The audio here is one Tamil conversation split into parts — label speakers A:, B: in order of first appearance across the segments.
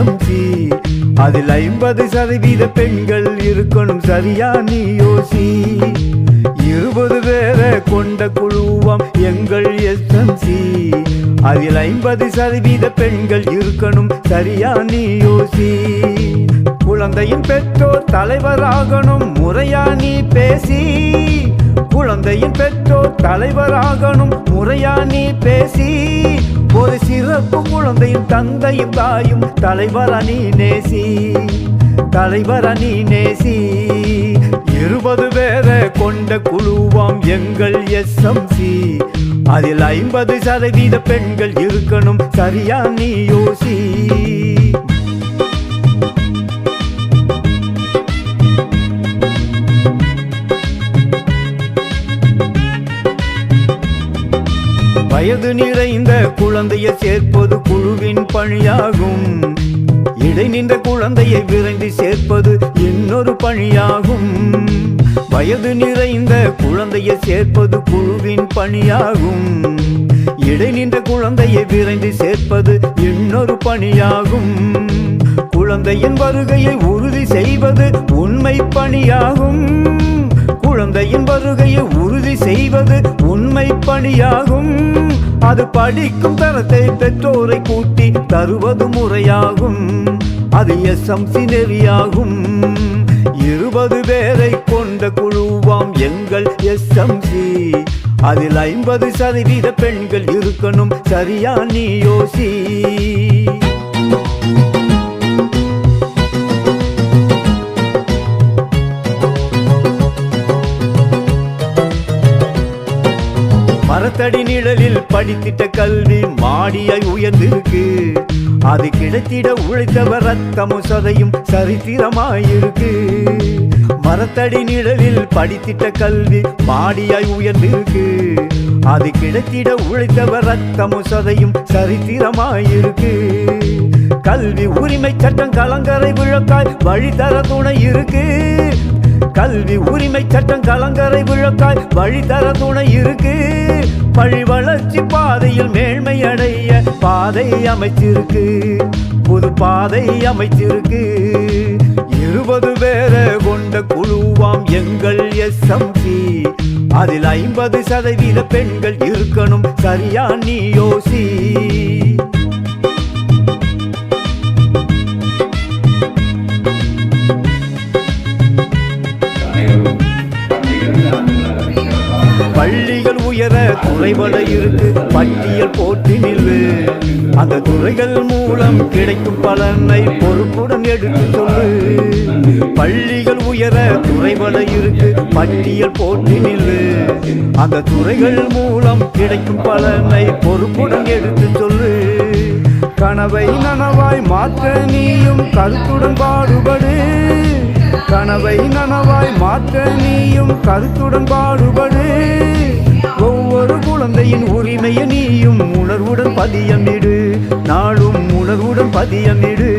A: எஸ்எம்சி அதில் ஐம்பது சதவீத பெண்கள் இருக்கணும் சரியா நீ யோசி. இருபது பேரை கொண்ட குழுவாம் எங்கள் எஸ்எம்சி. அதில் ஐம்பது சதவீத பெண்கள் இருக்கணும் சரியா நீ யோசி. குழந்தையின் பெற்றோர் தலைவராகணும் முறையா நீ பேசி. குழந்தையின் பெற்றோர் தலைவராகணும். முறையா நீ பேசி. ஒரு சிறப்பு குழந்தையின் தந்தையும் தாயும் தலைவரா நீ நேசி. தலைவரா நீ நேசி. இருபது பேரை கொண்ட குழுவாம் எங்கள் எஸ்எம்சி அதில் ஐம்பது சதவீத பெண்கள் இருக்கணும். சரியா நீ யோசி. வயது நிறைந்த குழந்தையை சேர்ப்பது குழுவின் பணியாகும். இடை நின்ற குழந்தையை விரைந்து சேர்ப்பது இன்னொரு பணியாகும். வயது நிறைந்த குழந்தையை சேர்ப்பது குழுவின் பணியாகும். இடை நின்ற குழந்தையை விரைந்து சேர்ப்பது இன்னொரு பணியாகும். குழந்தையின் வருகையை உறுதி செய்வது உண்மை பணியாகும். குழந்தையின் வருகையை உறுதி செய்வது உண்மை பணியாகும். அது படிக்கும் தரத்தை பெற்றோரை கூட்டி தருவது முறையாகும். அது எஸ்எம்சி நெறியாகும். இருபது பேரை கொண்ட குழுவாம் எங்கள் எஸ்எம்சி அதில் ஐம்பது சதவீத பெண்கள் இருக்கணும் சரியா நீ யோசி. மரத்தடி நிழலில் படித்திட்ட கல்வி மாடியாய் உயர்ந்திருக்கு. அது கிடைத்திட உழைத்தவர் ரத்தமும் சதையும் சரித்திரமாயிருக்கு. மரத்தடி நிழலில் படித்திட்ட கல்வி மாடியாய் உயர்ந்திருக்கு. அது கிடைத்திட உழைத்தவர் ரத்தமும் சதையும் சரித்திரமாயிருக்கு. கல்வி உரிமை சட்டம் கலங்கரை விழக்காய் வழிதர துணை இருக்கு. கல்வி உரிமை சட்டம் கலங்கரை விழக்காய் வழிதர துணை இருக்கு. பழி வளர்ச்சி பாதையில் மேன்மை அடைய பாதை அமைச்சிருக்கு புது பாதை அமைச்சிருக்கு இருபது பேரை கொண்ட குழுவாம் எங்கள் எஸ்எம்சி அதில் ஐம்பது சதவீத பெண்கள் இருக்கணும் சரியா நீ யோசி. துறைபட இருக்கு பட்டியல் போட்டி நில்லு அந்த துறைகள் மூலம் கிடைக்கும் பலனை பொறுப்புடன் எடுத்து சொல்லு. பள்ளிகள் உயர துறைபட இருக்கு பட்டியல் போட்டி நில்லு அந்த துறைகள் மூலம் கிடைக்கும் பலனை பொறுப்புடன் எடுத்து சொல்லு. கனவை நனவாய் மாற்ற நீயும் கருத்துடன் பாடுபடு. கனவை நனவாய் மாற்ற நீயும் கருத்துடன் பாடுபடு. பதியமிடு. நாளும் உணர்வுடன் பதியமிடு.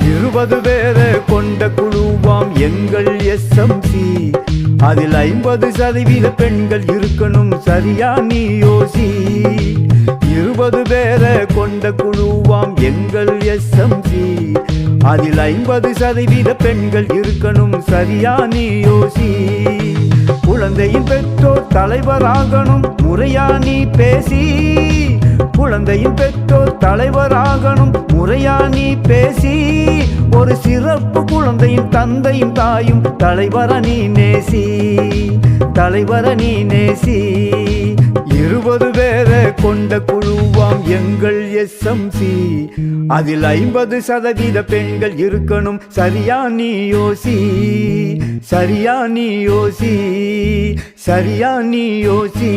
A: இருபது பேரை கொண்ட குழுவாம் எங்கள் எஸ்எம்சி அதில் ஐம்பது சதவீத பெண்கள் இருக்கணும் சரியா நீ யோசி. இருபது பேரை கொண்ட குழுவாம் எங்கள் எஸ்எம்சி அதில் ஐம்பது சதவீத பெண்கள் இருக்கணும் சரியா நீ யோசி. குழந்தையின் பெற்றோர் தலைவராகணும் முறையா நீ பேசி. குழந்தையின் பெற்றோர் தலைவராகணும். முறையா நீ பேசி ஒரு சிறப்பு குழந்தையின் தந்தையும் தாயும் தலைவர நீ நேசி தலைவர நீ நேசி. இருபது பேரை கொண்ட குழுவாம் எங்கள் எஸ்எம்சி அதில் ஐம்பது சதவீத பெண்கள் இருக்கணும். சரியா நீ யோசி சரியா நீ யோசி சரியா நீ யோசி.